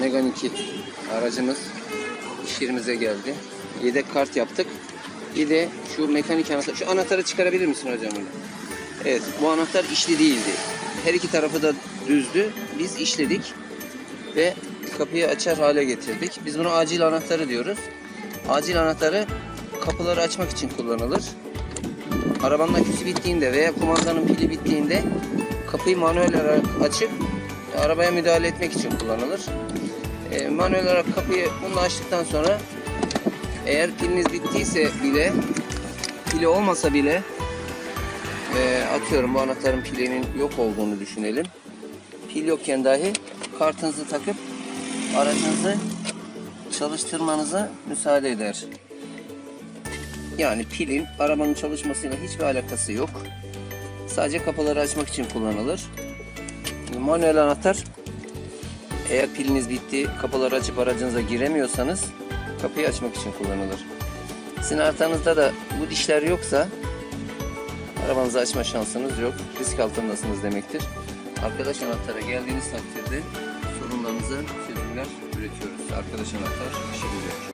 Megane 2 aracımız iş yerimize geldi. Yedek kart yaptık. Bir de şu mekanik anahtar. Şu anahtarı çıkarabilir misin hocam? Evet bu anahtar işli değildi. Her iki tarafı da düzdü. Biz işledik ve kapıyı açar hale getirdik. Biz buna acil anahtarı diyoruz. Acil anahtarı kapıları açmak için kullanılır. Arabanın aküsü bittiğinde veya kumandanın pili bittiğinde kapıyı manuel olarak açıp arabaya müdahale etmek için kullanılır. E, manuel olarak kapıyı bununla açtıktan sonra eğer piliniz bittiyse bile pili olmasa bile e, atıyorum bu anahtarın pilinin yok olduğunu düşünelim. Pil yokken dahi kartınızı takıp aracınızı çalıştırmanıza müsaade eder. Yani pilin arabanın çalışmasıyla hiçbir alakası yok. Sadece kapıları açmak için kullanılır. Manuel anahtar eğer piliniz bitti, kapıları açıp aracınıza giremiyorsanız kapıyı açmak için kullanılır. Sizin artanızda da bu dişler yoksa arabanızı açma şansınız yok. Risk altındasınız demektir. Arkadaş anahtara geldiğiniz takdirde sorunlarınıza çözümler üretiyoruz. Arkadaş anahtar işi görüyor.